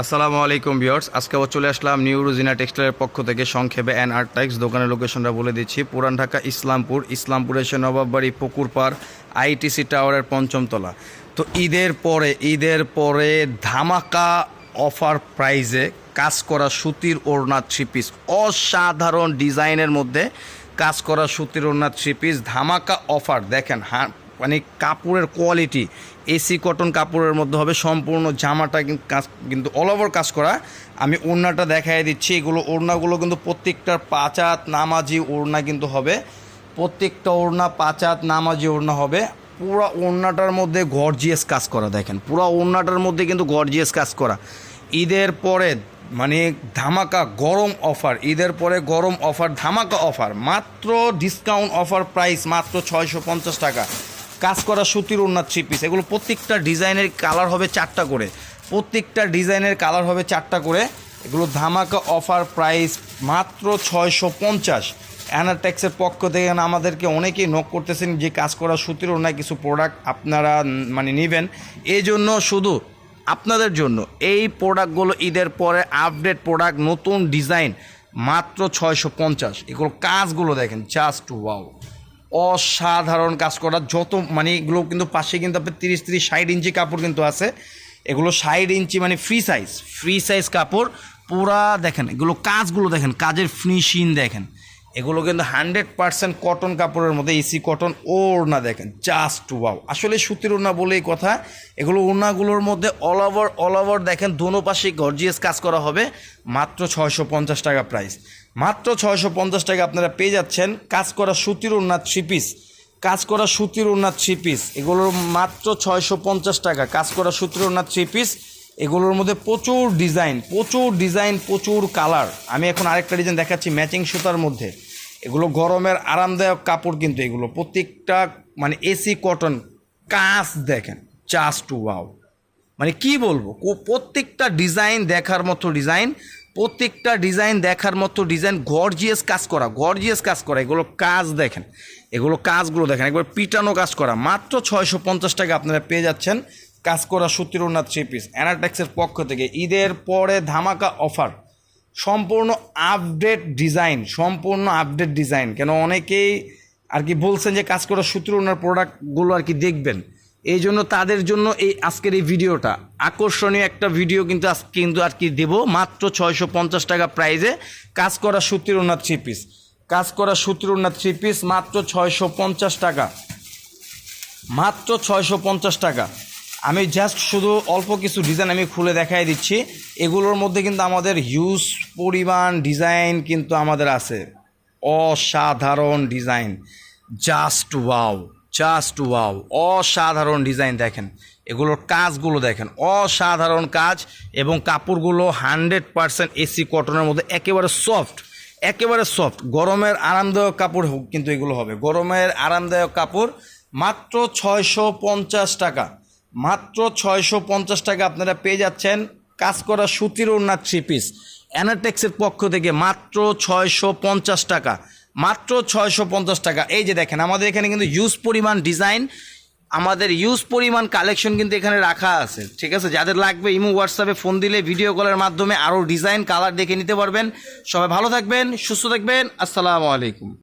আসসালামু আলাইকুম আজকে আবার চলে আসলাম নিউ রুজিনা টেক্সটাইলের পক্ষ থেকে সংক্ষেপে অ্যান আর্ট টাইক্স দোকানের লোকেশনটা বলে দিচ্ছি। পুরান ঢাকা, ইসলামপুর ইসলামপুর এসে নবাববাড়ি, পুকুরপাড়, আইটিসি টাওয়ারের পঞ্চম তলা। তো ঈদের পরে ঈদের পরে ধামাকা অফার প্রাইজে কাজ করা সুতির ওড়না থ্রি পিস অসাধারণ ডিজাইনের মধ্যে কাজ করা সুতির ওড়না থ্রি পিস ধামাকা অফার। দেখেন হ্যাঁ মানে কাপড়ের কোয়ালিটি এসি কটন কাপড়ের মধ্যে হবে সম্পূর্ণ জামাটা কাজ, কিন্তু অল ওভার কাজ করা। আমি ওড়নাটা দেখাই দিচ্ছি, এগুলো, ওড়নাগুলো কিন্তু প্রত্যেকটার পাঁচাত নামাজি ওড়না কিন্তু হবে। প্রত্যেকটা ওড়না পাঁচাত নামাজি ওড়না হবে। পুরো ওড়নাটার মধ্যে গর্জিয়াস কাজ করা, দেখেন। পুরো ওড়নাটার মধ্যে কিন্তু গর্জিয়াস কাজ করা। ঈদের পরে মানে ধামাকা গরম অফার ঈদের পরে গরম অফার ধামাকা অফার মাত্র ডিসকাউন্ট অফার প্রাইস মাত্র ছয়শো পঞ্চাশ টাকা। কাজ করা সুতির ওড়না থ্রি পিস এগুলো প্রত্যেকটা ডিজাইনের কালার হবে চারটা করে। প্রত্যেকটা ডিজাইনের কালার হবে চারটা করে। এগুলো ধামাকা অফার প্রাইস মাত্র ছয়শো পঞ্চাশ। অ্যানাটেক্সের পক্ষ থেকে আমাদেরকে অনেকেই নক করতেছেন যে কাজ করা সুতির ওড়না কিছু প্রোডাক্ট আপনারা মানে নেবেন। এই জন্য শুধু আপনাদের জন্য এই প্রোডাক্টগুলো ঈদের পরে আপডেট প্রোডাক্ট নতুন ডিজাইন মাত্র ছয়শো পঞ্চাশ। এগুলো কাজগুলো দেখেন জাস্ট ওয়াও অসাধারণ কাজ করা। যত মানে এগুলো কিন্তু পাশে কিন্তু আপনার তিরিশ তিরিশ, ষাট ইঞ্চি কাপড় কিন্তু আছে। এগুলো ষাট ইঞ্চি মানে ফ্রি সাইজ ফ্রি সাইজ কাপড়। পুরা দেখেন, এগুলো কাজগুলো দেখেন, কাজের ফিনিশিং দেখেন। এগুলো কিন্তু হান্ড্রেড পার্সেন্ট কটন কাপড়ের মধ্যে, এসি কটন ওড়না দেখেন জাস্ট ওয়াও আসলে সুতির ওড়না বলেই কথা, এগুলো ওড়নাগুলোর মধ্যে অল ওভার অল ওভার দেখেন, দোনো পাশে গর্জিয়াস কাজ করা হবে, মাত্র ছয়শো পঞ্চাশ টাকা প্রাইস মাত্র ছয়শো পঞ্চাশ টাকা আপনারা পেয়ে যাচ্ছেন, কাজ করা সুতির ওড়না থ্রি পিস কাজ করা সুতির ওড়না থ্রি পিস এগুলোর মাত্র ছয়শো পঞ্চাশ টাকা, কাজ করা সুতির ওড়না থ্রি পিস এগুলোর মধ্যে প্রচুর ডিজাইন প্রচুর ডিজাইন প্রচুর কালার আমি এখন আরেকটা ডিজাইন দেখাচ্ছি ম্যাচিং সুতার মধ্যে। এগুলো গরমের আরামদায়ক কাপড় কিন্তু এগুলো। প্রত্যেকটা মানে এসি কটন কাজ দেখেন জাস্ট ওয়াও মানে কি বলব প্রত্যেকটা ডিজাইন দেখার মতো ডিজাইন প্রত্যেকটা ডিজাইন দেখার মতো ডিজাইন গর্জিয়াস কাজ করা গর্জিয়াস কাজ করা। এগুলো কাজ দেখেন, এগুলো কাজগুলো দেখেন, একবার পিটানো কাজ করা। মাত্র ছয়শো পঞ্চাশ টাকা আপনারা পেয়ে যাচ্ছেন কাজ করা সত্তর উন্নাথ থ্রি পিস অ্যানাটেক্সের পক্ষ থেকে ঈদের পরে ধামাকা অফার সম্পূর্ণ আপডেট ডিজাইন সম্পূর্ণ আপডেট ডিজাইন কেন অনেকেই আর কি বলছেন যে কাজ করা সূত্র ওনার প্রোডাক্টগুলো আর কি দেখবেন। এই জন্য তাদের জন্য এই আজকের এই ভিডিওটা আকর্ষণীয় একটা ভিডিও কিন্তু আজ কিন্তু আর কি দেবো। মাত্র ছয়শো পঞ্চাশ টাকা প্রাইজে কাজ করা সূত্র ওনার থ্রি পিস কাজ করা সূত্র ওনার থ্রি পিস মাত্র ছয়শো পঞ্চাশ টাকা। মাত্র ছয়শো পঞ্চাশ টাকা। আমি জাস্ট শুধু অল্প কিছু ডিজাইন আমি খুলে দেখাই দিচ্ছি। এগুলোর মধ্যে কিন্তু আমাদের হিউজ পরিমাণ ডিজাইন কিন্তু আমাদের আছে। অসাধারণ design just wow just wow অসাধারণ ডিজাইন দেখেন। এগুলোর কাজগুলো দেখেন। অসাধারণ কাজ এবং কাপড়গুলো হান্ড্রেড পারসেন্ট এসি কটনের মধ্যে একেবারে সফট একেবারে সফট গরমের আরামদায়ক কাপড় কিন্তু এগুলো হবে। গরমের আরামদায়ক কাপড় মাত্র ছয়শো পঞ্চাশ টাকা। মাত্র ছয়শো পঞ্চাশ টাকা আপনারা পেয়ে যাচ্ছেন কাজ করা সুতির ওড়না থ্রি পিস অ্যানাটেক্সের পক্ষ থেকে মাত্র ছয়শো পঞ্চাশ টাকা। মাত্র ছয়শো পঞ্চাশ টাকা। এই যে দেখেন, আমাদের এখানে কিন্তু ইউজ পরিমাণ ডিজাইন আমাদের ইউজ পরিমাণ কালেকশন কিন্তু এখানে রাখা আছে। ঠিক আছে? যাদের লাগবে ইমো হোয়াটসঅ্যাপে ফোন দিলে ভিডিও কলের মাধ্যমে আরও ডিজাইন কালার দেখে নিতে পারবেন। সবাই ভালো থাকবেন, সুস্থ থাকবেন। আসসালামু আলাইকুম।